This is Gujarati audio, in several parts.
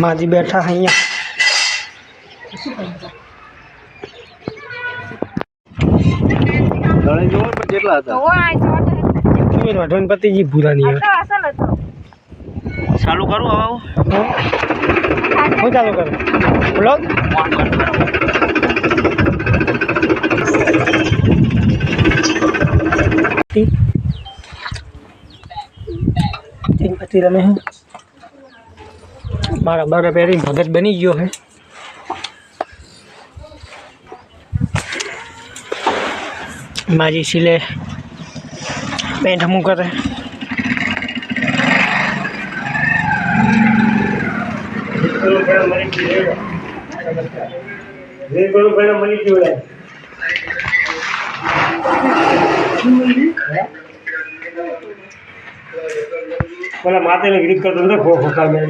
માજી બેઠા અહીંયા ઘણે જોવો પણ કેટલા હતા તમે રાંધવાની પતિજી ભૂરા નહીં આવે ચાલુ કરું હવે હું? હું ચાલુ કરું બ્લોગ તીન પતિ રમે છે મારા બારે પહેરીને ભગત બની ગયો છે મારી સિલે પેન્ટ હમું કરે માતા ને ગ્રીપ કરતો ખો ખોખા મેં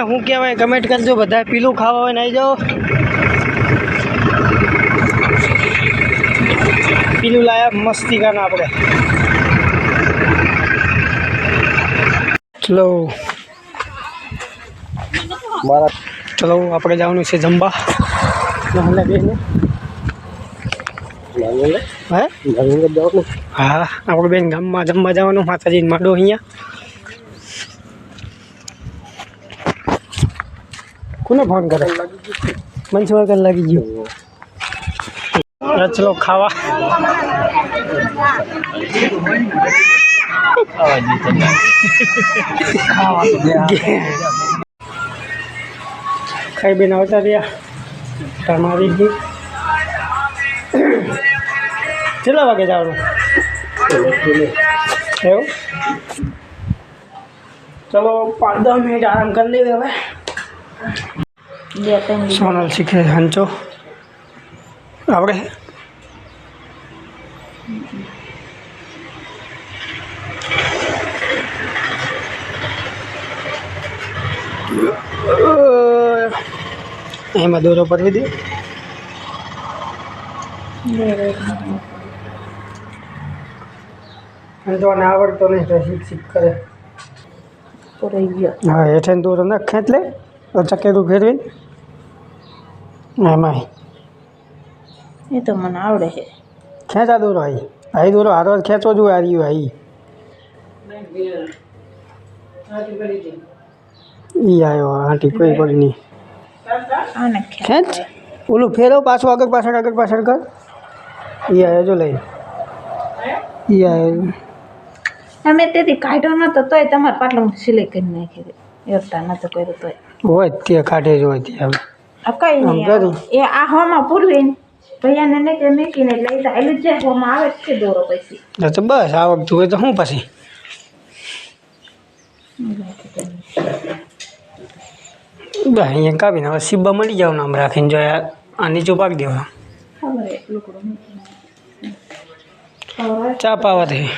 અને હું કહેવાય કમેન્ટ કરજો બધા પીલું ખાવા હોય ને આવી જાઓ પીલું લાયા મસ્તી કાના આપણે ચલો મારા ચલો આપણે જવાનું છે જમવા નહલે બેને હે ડમરીગઢ જવાનું હા આપણે બેન ગામમાં જમવા જવાનું માતાજીને માંડો અહીંયા કોને ફોન કરે? મનસુખ કર લાગી ગયો રચલો ચલો ખાવા. ખાઈ બેન આવતા રહ્યા. તમારી કેટલા વાગે જવાનું? એવું? ચલો, પાંચ દસ મિનિટ આરામ કરી લઈએ હવે. સોનલ શીખે હંચો. આવડે? એમાં દોરો પરવી દે. હંચો આવડતો નહીં તો શીખ શીખ કરે. હા હેઠે દોરો ના ખેંચ લે ફેરવીને એમાં એ તો મને આવડે છે. ખેંચા દોરો આઈ. હાઈ દોરો હારો ખેંચો જો આ રહ્યું આઈ. ઈ આવ્યો આંટી કોઈ પડી નહીં. ખેંચ. ઓલું ફેરવ પાછું આગળ પાછળ આગળ પાછળ કર. ઈ આવ્યો જો લઈ. ઈ આવ્યો અમે તેથી કાઢ્યો નતો તોય તમારા પાટલું સિલાઈ કરી નાખી એકતા નતો કર્યું તો હોય તે કાઢે જ હોય તે હવે કઈ નહીં એ આ હોમાં પૂરવીને. ભૈયાને ને કે મેકીને લઈ જાય એટલે જે હોમાં આવે છે દોરો પછી. તો બસ આવક જોઈએ તો શું પછી? બસ અહીંયા કાપીને હવે સીબા મળી જાવ આમ રાખીને જો આ નીચું પાક દેવા ચા પાવાથી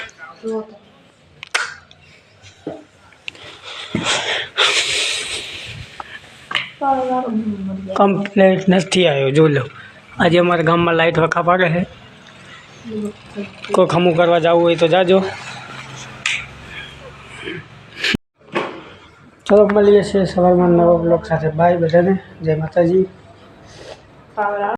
કમ્પ્લેટ નથી આવ્યો જો લો. આજે અમારા ગામમાં લાઇટ વખા પાડે છે. કોઈ ખમું કરવા જવું હોય તો જાજો. ચલો મળીએ છીએ સવારમાં નવા બ્લોગ સાથે. બાય બધાને. જય માતાજી.